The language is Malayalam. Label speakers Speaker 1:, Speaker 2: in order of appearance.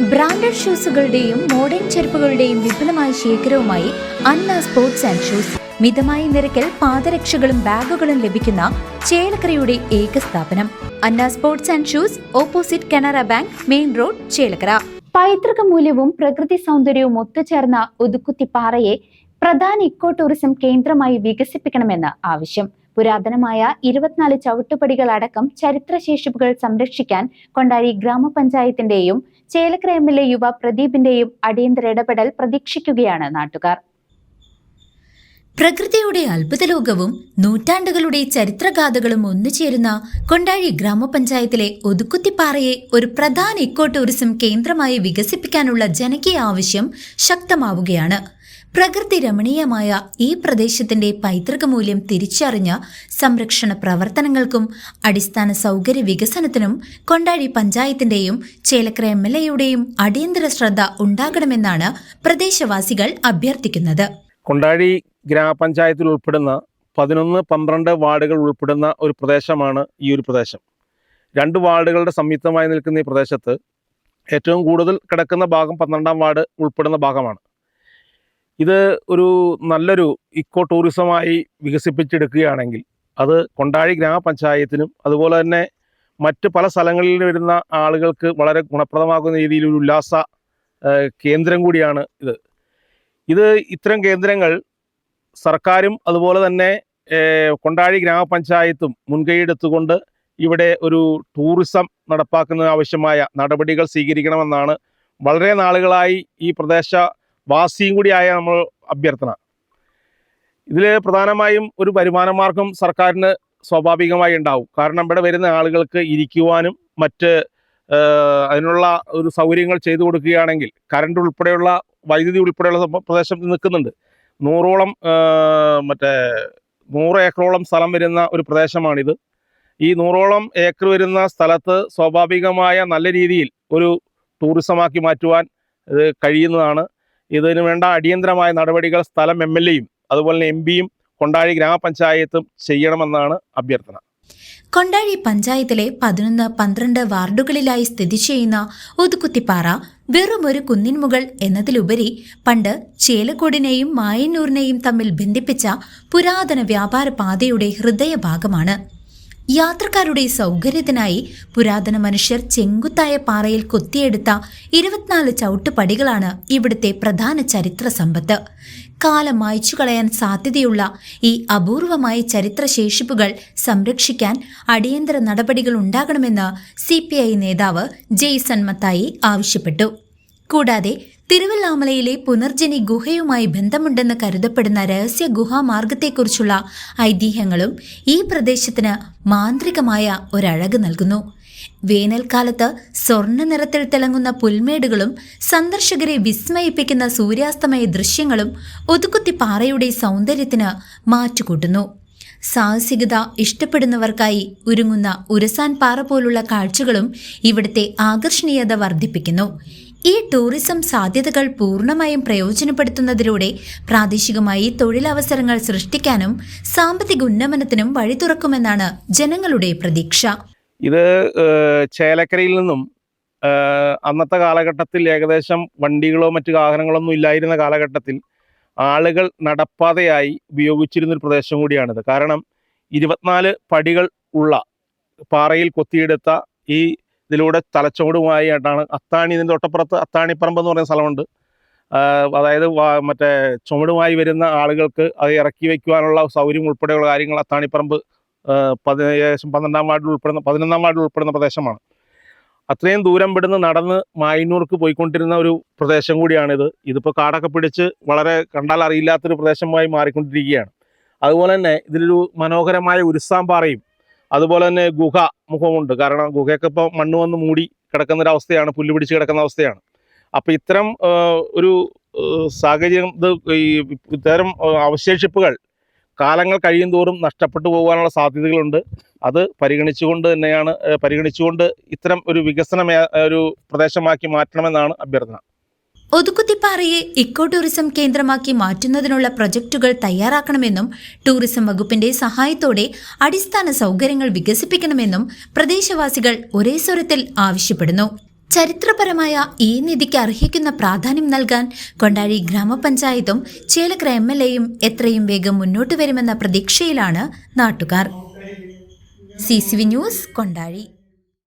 Speaker 1: ബ്രാൻഡഡ് ഷൂസുകളുടെയും മോഡേൺ ചെരുപ്പുകളുടെയും വിപുലമായ ശേഖരവുമായി അന്ന സ്പോർട്സ് ആൻഡ് ഷൂസ്. മിതമായ നിരക്കിൽ പാദരക്ഷകളും ബാഗുകളും ലഭിക്കുന്ന ചേലക്കരയുടെ ഏക സ്ഥാപനം. Anna sports and shoes opposite Canara bank main road Chelakkara. പൈതൃക മൂല്യവും പ്രകൃതി സൗന്ദര്യവും ഒത്തുചേർന്ന ഒതുക്കുത്തിപ്പാറയെ പ്രധാന ഇക്കോ ടൂറിസം കേന്ദ്രമായി വികസിപ്പിക്കണമെന്ന് ആവശ്യം. പുരാതനമായ ഇരുപത്തിനാല് ചവിട്ടുപടികൾ അടക്കം ചരിത്രശേഷിപ്പുകൾ സംരക്ഷിക്കാൻ കൊണ്ടാഴി ഗ്രാമപഞ്ചായത്തിന്റെയും ചേലക്കര യുവ പ്രദീപിന്റെയും അടിയന്തര ഇടപെടൽ പ്രതീക്ഷിക്കുകയാണ് നാട്ടുകാർ. പ്രകൃതിയുടെ അത്ഭുതലോകവും നൂറ്റാണ്ടുകളുടെ ചരിത്രഗാഥകളും ഒന്നുചേരുന്ന കൊണ്ടാഴി ഗ്രാമപഞ്ചായത്തിലെ ഒതുക്കുത്തിപ്പാറയെ ഒരു പ്രധാന ഇക്കോ ടൂറിസം കേന്ദ്രമായി വികസിപ്പിക്കാനുള്ള ജനകീയ ആവശ്യം ശക്തമാവുകയാണ്. പ്രകൃതി രമണീയമായ ഈ പ്രദേശത്തിന്റെ പൈതൃക മൂല്യം തിരിച്ചറിഞ്ഞ സംരക്ഷണ പ്രവർത്തനങ്ങൾക്കും അടിസ്ഥാന സൗകര്യ വികസനത്തിനും കൊണ്ടാടി പഞ്ചായത്തിന്റെയും ചേലക്കര എം എൽ എയുടെയും അടിയന്തര ശ്രദ്ധ ഉണ്ടാകണമെന്നാണ് പ്രദേശവാസികൾ അഭ്യർത്ഥിക്കുന്നത്.
Speaker 2: കൊണ്ടാടി ഗ്രാമപഞ്ചായത്തിൽ ഉൾപ്പെടുന്ന പതിനൊന്ന് പന്ത്രണ്ട് വാർഡുകൾ ഉൾപ്പെടുന്ന ഒരു പ്രദേശമാണ് ഈ ഒരു പ്രദേശം. രണ്ട് വാർഡുകളുടെ സംയുക്തമായി നിൽക്കുന്ന ഈ പ്രദേശത്ത് ഏറ്റവും കൂടുതൽ കിടക്കുന്ന ഭാഗം പന്ത്രണ്ടാം വാർഡ് ഉൾപ്പെടുന്ന ഭാഗമാണ്. ഇത് ഒരു നല്ലൊരു ഇക്കോ ടൂറിസമായി വികസിപ്പിച്ചെടുക്കുകയാണെങ്കിൽ അത് കൊണ്ടാഴി ഗ്രാമപഞ്ചായത്തിനും അതുപോലെ തന്നെ മറ്റ് പല സ്ഥലങ്ങളിൽ വരുന്ന ആളുകൾക്ക് വളരെ ഗുണപ്രദമാകുന്ന രീതിയിൽ ഒരു ഉല്ലാസ കേന്ദ്രം കൂടിയാണ് ഇത്. ഇത് ഇത്തരം കേന്ദ്രങ്ങൾ സർക്കാരും അതുപോലെ തന്നെ കൊണ്ടാഴി ഗ്രാമപഞ്ചായത്തും മുൻകൈയെടുത്തുകൊണ്ട് ഇവിടെ ഒരു ടൂറിസം നടപ്പാക്കുന്നതിന് ആവശ്യമായ നടപടികൾ സ്വീകരിക്കണമെന്നാണ് വളരെ നാളുകളായി ഈ പ്രദേശ വാസിയും കൂടിയായ നമ്മൾ അഭ്യർത്ഥന. ഇതിൽ പ്രധാനമായും ഒരു വരുമാന മാർഗം സർക്കാരിന് സ്വാഭാവികമായി ഉണ്ടാവും. കാരണം ഇവിടെ വരുന്ന ആളുകൾക്ക് ഇരിക്കുവാനും മറ്റ് അതിനുള്ള ഒരു സൗകര്യങ്ങൾ ചെയ്തു കൊടുക്കുകയാണെങ്കിൽ കറണ്ട് ഉൾപ്പെടെയുള്ള വൈദ്യുതി ഉൾപ്പെടെയുള്ള പ്രദേശം നിൽക്കുന്നുണ്ട്. നൂറോളം മറ്റേ നൂറ് ഏക്കറോളം സ്ഥലം വരുന്ന ഒരു പ്രദേശമാണിത്. ഈ നൂറോളം ഏക്കർ വരുന്ന സ്ഥലത്ത് സ്വാഭാവികമായ നല്ല രീതിയിൽ ഒരു ടൂറിസമാക്കി മാറ്റുവാൻ കഴിയുന്നതാണ് ഇതിനു വേണ്ട അടിയന്തരമായ നടപടികൾ സ്ഥലം എം എൽ എയും അതുപോലെ എം പിയും കൊണ്ടാഴി ഗ്രാമപഞ്ചായത്തും ചെയ്യണമെന്നാണ് അഭ്യർത്ഥന.
Speaker 1: കൊണ്ടാഴി പഞ്ചായത്തിലെ പതിനൊന്ന് പന്ത്രണ്ട് വാർഡുകളിലായി സ്ഥിതി ചെയ്യുന്ന ഒതുക്കുത്തിപ്പാറ വെറും ഒരു കുന്നിൻമുകൾ എന്നതിലുപരി പണ്ട് ചേലക്കോടിനെയും മായന്നൂരിനെയും തമ്മിൽ ബന്ധിപ്പിച്ച പുരാതന വ്യാപാര പാതയുടെ ഹൃദയഭാഗമാണ്. യാത്രക്കാരുടെ സൗകര്യത്തിനായി പുരാതന മനുഷ്യർ ചെങ്കുത്തായ പാറയിൽ കൊത്തിയെടുത്ത ഇരുപത്തിനാല് ചവിട്ടുപടികളാണ് ഇവിടുത്തെ പ്രധാന ചരിത്ര സമ്പത്ത്. കാലം മായ്ച്ചു കളയാൻ സാധ്യതയുള്ള ഈ അപൂർവമായ ചരിത്രശേഷിപ്പുകൾ സംരക്ഷിക്കാൻ അടിയന്തര നടപടികൾ ഉണ്ടാകണമെന്ന് സി നേതാവ് ജെയ്സൺ മത്തായി ആവശ്യപ്പെട്ടു. കൂടാതെ തിരുവല്ലാമലയിലെ പുനർജനി ഗുഹയുമായി ബന്ധമുണ്ടെന്ന് കരുതപ്പെടുന്ന രഹസ്യ ഗുഹാമാർഗത്തെക്കുറിച്ചുള്ള ഐതിഹ്യങ്ങളും ഈ പ്രദേശത്തിന് മാന്ത്രികമായ ഒരഴക് നൽകുന്നു. വേനൽക്കാലത്ത് സ്വർണ നിറത്തിൽ തിളങ്ങുന്ന പുൽമേടുകളും സന്ദർശകരെ വിസ്മയിപ്പിക്കുന്ന സൂര്യാസ്തമയ ദൃശ്യങ്ങളും ഒതുക്കുത്തി പാറയുടെ സൗന്ദര്യത്തിന് മാറ്റുകൂട്ടുന്നു. സാഹസികത ഇഷ്ടപ്പെടുന്നവർക്കായി ഒരുങ്ങുന്ന ഉരസാൻ പാറ പോലുള്ള കാഴ്ചകളും ഇവിടുത്തെ ആകർഷണീയത വർദ്ധിപ്പിക്കുന്നു. ഈ ടൂറിസം സാധ്യതകൾ പൂർണമായും പ്രയോജനപ്പെടുത്തുന്നതിലൂടെ പ്രാദേശികമായി തൊഴിലവസരങ്ങൾ സൃഷ്ടിക്കാനും സാമ്പത്തിക ഉന്നമനത്തിനും വഴി തുറക്കുമെന്നാണ് ജനങ്ങളുടെ പ്രതീക്ഷ.
Speaker 2: ഇത് ചേലക്കരയിൽ നിന്നും അന്നത്തെ കാലഘട്ടത്തിൽ ഏകദേശം വണ്ടികളോ മറ്റു വാഹനങ്ങളൊന്നും ഇല്ലായിരുന്ന കാലഘട്ടത്തിൽ ആളുകൾ നടപ്പാതയായി ഉപയോഗിച്ചിരുന്ന ഒരു പ്രദേശം കൂടിയാണിത്. കാരണം ഇരുപത്തിനാല് പടികൾ ഉള്ള പാറയിൽ കൊത്തിയെടുത്ത ഈ ഇതിലൂടെ തലച്ചോടുമായി ആയിട്ടാണ് അത്താണി ഇതിന്റെ തൊട്ടപ്പുറത്ത് അത്താണിപ്പറമ്പ് എന്ന് പറയുന്ന സ്ഥലമുണ്ട്. അതായത് മറ്റേ ചുമടുമായി വരുന്ന ആളുകൾക്ക് അത് ഇറക്കി വയ്ക്കുവാനുള്ള സൗകര്യം ഉൾപ്പെടെയുള്ള കാര്യങ്ങൾ അത്താണിപ്പറമ്പ് പതി ഏകദേശം പന്ത്രണ്ടാം വാർഡിൽ ഉൾപ്പെടുന്ന പതിനൊന്നാം വാർഡിൽ ഉൾപ്പെടുന്ന പ്രദേശമാണ്. അത്രയും ദൂരം വിടുന്ന് നടന്ന് മായന്നൂർക്ക് പോയിക്കൊണ്ടിരുന്ന ഒരു പ്രദേശം കൂടിയാണിത്. ഇതിപ്പോൾ കാടൊക്കെ പിടിച്ച് വളരെ കണ്ടാൽ അറിയില്ലാത്തൊരു പ്രദേശമായി മാറിക്കൊണ്ടിരിക്കുകയാണ്. അതുപോലെ തന്നെ ഇതിലൊരു മനോഹരമായ ഉരുസാമ്പാറയും അതുപോലെ തന്നെ ഗുഹ മുഖമുണ്ട്. കാരണം ഗുഹയൊക്കെ ഇപ്പോൾ മണ്ണ് വന്ന് മൂടി കിടക്കുന്ന ഒരു അവസ്ഥയാണ് പുല്ല് പിടിച്ച് കിടക്കുന്ന അവസ്ഥയാണ്. അപ്പോൾ ഇത്തരം ഒരു സാഹചര്യം ഇത് ഇത്തരം അവശേഷിപ്പുകൾ കാലങ്ങൾ കഴിയും തോറും നഷ്ടപ്പെട്ടു പോകാനുള്ള സാധ്യതകളുണ്ട്. അത് പരിഗണിച്ചുകൊണ്ട് തന്നെയാണ് പരിഗണിച്ചുകൊണ്ട് ഇത്തരം ഒരു വികസന ഒരു പ്രദേശമാക്കി മാറ്റണമെന്നാണ് അഭ്യർത്ഥന.
Speaker 1: ഒതുക്കുത്തിപ്പാറയെ ഇക്കോ ടൂറിസം കേന്ദ്രമാക്കി മാറ്റുന്നതിനുള്ള പ്രൊജക്ടുകൾ തയ്യാറാക്കണമെന്നും ടൂറിസം വകുപ്പിന്റെ സഹായത്തോടെ അടിസ്ഥാന സൗകര്യങ്ങൾ വികസിപ്പിക്കണമെന്നും പ്രദേശവാസികൾ ഒരേ സ്വരത്തിൽ ആവശ്യപ്പെടുന്നു. ചരിത്രപരമായ ഈ നിധിക്ക് അർഹിക്കുന്ന പ്രാധാന്യം നൽകാൻ കൊണ്ടാഴി ഗ്രാമപഞ്ചായത്തും ചേലക്കര എം എൽ എയും എത്രയും വേഗം മുന്നോട്ട് വരുമെന്ന പ്രതീക്ഷയിലാണ് നാട്ടുകാർ. C C V news Kondazhi.